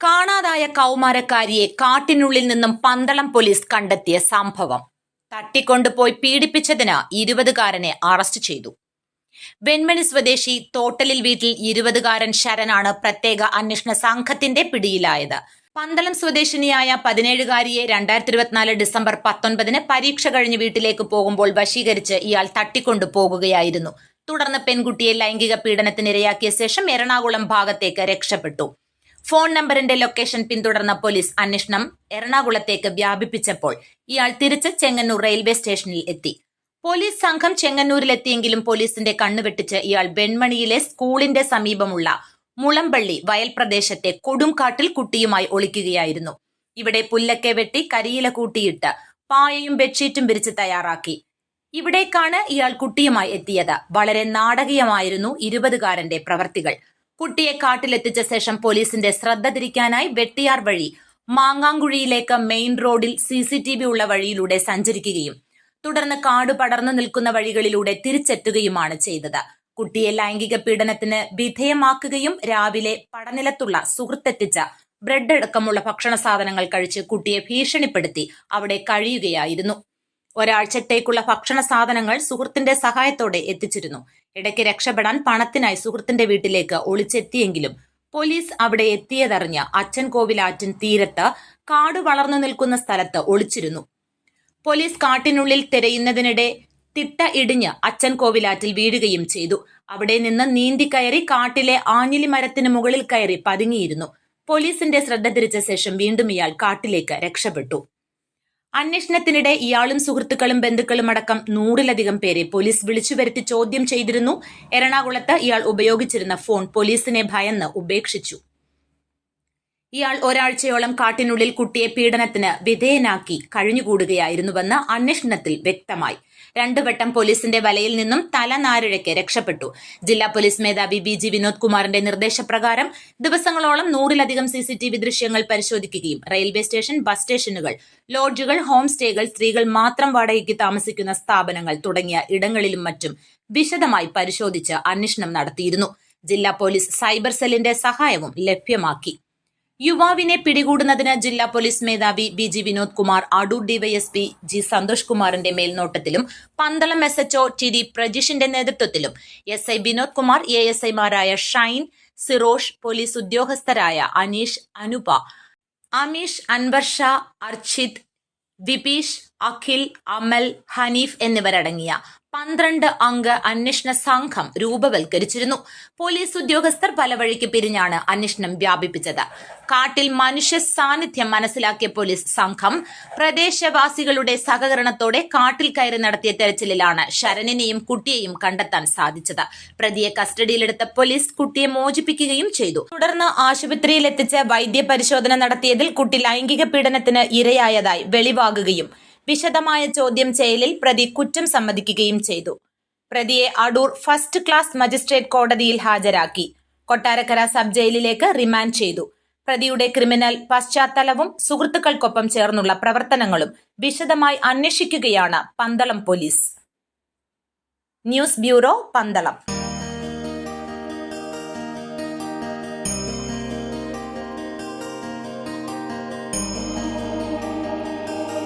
കാണാതായ കൗമാരക്കാരിയെ കാട്ടിനുള്ളിൽ നിന്നും പന്തളം പോലീസ് കണ്ടെത്തിയ സംഭവം. തട്ടിക്കൊണ്ടുപോയി പീഡിപ്പിച്ചതിന് ഇരുപതുകാരനെ അറസ്റ്റ് ചെയ്തു. വെൺമണി സ്വദേശി തോട്ടലിൽ വീട്ടിൽ ഇരുപതുകാരൻ ശരനാണ് പ്രത്യേക അന്വേഷണ സംഘത്തിന്റെ പിടിയിലായത്. പന്തളം സ്വദേശിനിയായ പതിനേഴുകാരിയെ രണ്ടായിരത്തി ഇരുപത്തിനാല് ഡിസംബർ പത്തൊൻപതിന് പരീക്ഷ കഴിഞ്ഞ് വീട്ടിലേക്ക് പോകുമ്പോൾ വശീകരിച്ച് ഇയാൾ തട്ടിക്കൊണ്ടു പോകുകയായിരുന്നു തുടർന്ന് പെൺകുട്ടിയെ ലൈംഗിക പീഡനത്തിനിരയാക്കിയ ശേഷം എറണാകുളം ഭാഗത്തേക്ക് രക്ഷപ്പെട്ടു. ഫോൺ നമ്പറിന്റെ ലൊക്കേഷൻ പിന്തുടർന്ന പോലീസ് അന്വേഷണം എറണാകുളത്തേക്ക് വ്യാപിപ്പിച്ചപ്പോൾ ഇയാൾ തിരിച്ച് ചെങ്ങന്നൂർ റെയിൽവേ സ്റ്റേഷനിൽ എത്തി. പോലീസ് സംഘം ചെങ്ങന്നൂരിലെത്തിയെങ്കിലും പോലീസിന്റെ കണ്ണുവെട്ടിച്ച് ഇയാൾ വെൺമണിയിലെ സ്കൂളിന്റെ സമീപമുള്ള മുളമ്പള്ളി വയൽ പ്രദേശത്തെ കൊടുംകാട്ടിൽ കുട്ടിയുമായി ഒളിക്കുകയായിരുന്നു. ഇവിടെ പുല്ലക്കെ വെട്ടി കരിയില കൂട്ടിയിട്ട് പായയും ബെഡ്ഷീറ്റും വിരിച്ച് തയ്യാറാക്കി. ഇവിടേക്കാണ് ഇയാൾ കുട്ടിയുമായി എത്തിയത്. വളരെ നാടകീയമായിരുന്നു ഇരുപതുകാരന്റെ പ്രവർത്തികൾ. കുട്ടിയെ കാട്ടിലെത്തിച്ച ശേഷം പോലീസിന്റെ ശ്രദ്ധ തിരിക്കാനായി വെട്ടിയാർ വഴി മാങ്ങാങ്കുഴിയിലേക്ക് മെയിൻ റോഡിൽ സി സി ടി വി ഉള്ള വഴിയിലൂടെ സഞ്ചരിക്കുകയും തുടർന്ന് കാട് പടർന്നു നിൽക്കുന്ന വഴികളിലൂടെ തിരിച്ചെത്തുകയുമാണ് ചെയ്തത്. കുട്ടിയെ ലൈംഗിക പീഡനത്തിന് വിധേയമാക്കുകയും രാവിലെ പടനിലത്തുള്ള സുഹൃത്തെത്തിച്ച ബ്രെഡ് അടക്കമുള്ള ഭക്ഷണ സാധനങ്ങൾ കഴിച്ച് കുട്ടിയെ ഭീഷണിപ്പെടുത്തി അവിടെ കഴിയുകയായിരുന്നു. ഒരാഴ്ചത്തേക്കുള്ള ഭക്ഷണ സാധനങ്ങൾ സുഹൃത്തിന്റെ സഹായത്തോടെ എത്തിച്ചിരുന്നു. ഇടയ്ക്ക് രക്ഷപ്പെടാൻ പണത്തിനായി സുഹൃത്തിന്റെ വീട്ടിലേക്ക് ഒളിച്ചെത്തിയെങ്കിലും പോലീസ് അവിടെ എത്തിയതറിഞ്ഞ് അച്ഛൻ കോവിലാറ്റിൻ തീരത്ത് കാട് വളർന്നു നിൽക്കുന്ന സ്ഥലത്ത് ഒളിച്ചിരുന്നു. പോലീസ് കാട്ടിനുള്ളിൽ തിരയുന്നതിനിടെ തിട്ട ഇടിഞ്ഞ് അച്ഛൻ കോവിലാറ്റിൽ വീഴുകയും ചെയ്തു. അവിടെ നിന്ന് നീന്തി കയറി കാട്ടിലെ ആഞ്ഞിലി മരത്തിന് മുകളിൽ കയറി പതുങ്ങിയിരുന്നു. പോലീസിന്റെ ശ്രദ്ധ തിരിച്ച ശേഷം വീണ്ടും ഇയാൾ കാട്ടിലേക്ക് രക്ഷപ്പെട്ടു. അന്വേഷണത്തിനിടെ ഇയാളും സുഹൃത്തുക്കളും ബന്ധുക്കളും അടക്കം നൂറിലധികം പേരെ പോലീസ് വിളിച്ചു വരുത്തി ചോദ്യം ചെയ്തിരുന്നു. എറണാകുളത്ത് ഇയാൾ ഉപയോഗിച്ചിരുന്ന ഫോൺ പോലീസിനെ ഭയന്ന് ഉപേക്ഷിച്ചു. ഇയാൾ ഒരാഴ്ചയോളം കാട്ടിനുള്ളിൽ കുട്ടിയെ പീഡനത്തിന് വിധേയനാക്കി കഴിഞ്ഞുകൂടുകയായിരുന്നുവെന്ന് അന്വേഷണത്തിൽ വ്യക്തമായി. രണ്ടുവട്ടം പോലീസിന്റെ വലയിൽ നിന്നും തലനാരിഴയ്ക്ക് രക്ഷപ്പെട്ടു. ജില്ലാ പോലീസ് മേധാവി ബി ജി വിനോദ് കുമാറിന്റെ നിർദ്ദേശപ്രകാരം ദിവസങ്ങളോളം നൂറിലധികം സി സി ടി വി ദൃശ്യങ്ങൾ പരിശോധിക്കുകയും റെയിൽവേ സ്റ്റേഷൻ ബസ് സ്റ്റേഷനുകൾ ലോഡ്ജുകൾ ഹോം സ്റ്റേകൾ സ്ത്രീകൾ മാത്രം വാടകയ്ക്ക് താമസിക്കുന്ന സ്ഥാപനങ്ങൾ തുടങ്ങിയ ഇടങ്ങളിലും മറ്റും വിശദമായി പരിശോധിച്ച് അന്വേഷണം നടത്തിയിരുന്നു. ജില്ലാ പോലീസ് സൈബർ സെല്ലിന്റെ സഹായവും ലഭ്യമാക്കി. യുവാവിനെ പിടികൂടുന്നതിന് ജില്ലാ പോലീസ് മേധാവി B G Vinod Kumar Adoor DYSP G Santhosh കുമാറിന്റെ മേൽനോട്ടത്തിലും Pandalam S H O T D പ്രജീഷിന്റെ നേതൃത്വത്തിലും S I Vinod Kumar A S ഐമാരായ ഷൈൻ സിറോഷ് പോലീസ് ഉദ്യോഗസ്ഥരായ അനീഷ് അനുപ അമീഷ് അൻവർഷ അർച്ചിത് വിപീഷ് അഖിൽ അമൽ ഹനീഫ് എന്നിവരടങ്ങിയ പന്ത്രണ്ട് അംഗ അന്വേഷണ സംഘം രൂപവൽക്കരിച്ചിരുന്നു. പോലീസ് ഉദ്യോഗസ്ഥർ പല വഴിക്ക് പിരിഞ്ഞാണ് അന്വേഷണം വ്യാപിപ്പിച്ചത്. കാട്ടിൽ മനുഷ്യ സാന്നിധ്യം മനസ്സിലാക്കിയ പോലീസ് സംഘം പ്രദേശവാസികളുടെ സഹകരണത്തോടെ കാട്ടിൽ കയറി നടത്തിയ തെരച്ചിലിലാണ് ശരണിനെയും കുട്ടിയെയും കണ്ടെത്താൻ സാധിച്ചത്. പ്രതിയെ കസ്റ്റഡിയിലെടുത്ത പോലീസ് കുട്ടിയെ മോചിപ്പിക്കുകയും ചെയ്തു. തുടർന്ന് ആശുപത്രിയിൽ എത്തിച്ച് വൈദ്യപരിശോധന നടത്തിയതിൽ കുട്ടി ലൈംഗിക പീഡനത്തിന് ഇരയായതായി വെളിവാകുകയും വിശദമായ ചോദ്യം ചെയ്യലിൽ പ്രതി കുറ്റം സമ്മതിക്കുകയും ചെയ്തു. പ്രതിയെ അടൂർ ഫസ്റ്റ് ക്ലാസ് മജിസ്ട്രേറ്റ് കോടതിയിൽ ഹാജരാക്കി. കൊട്ടാരക്കര സബ് ജയിലിലേക്ക് റിമാൻഡ് ചെയ്തു. പ്രതിയുടെ ക്രിമിനൽ പശ്ചാത്തലവും സുഹൃത്തുക്കൾക്കൊപ്പം ചേർന്നുള്ള പ്രവർത്തനങ്ങളും വിശദമായി അന്വേഷിക്കുകയാണ് Pandalam police. News bureau Pandalam.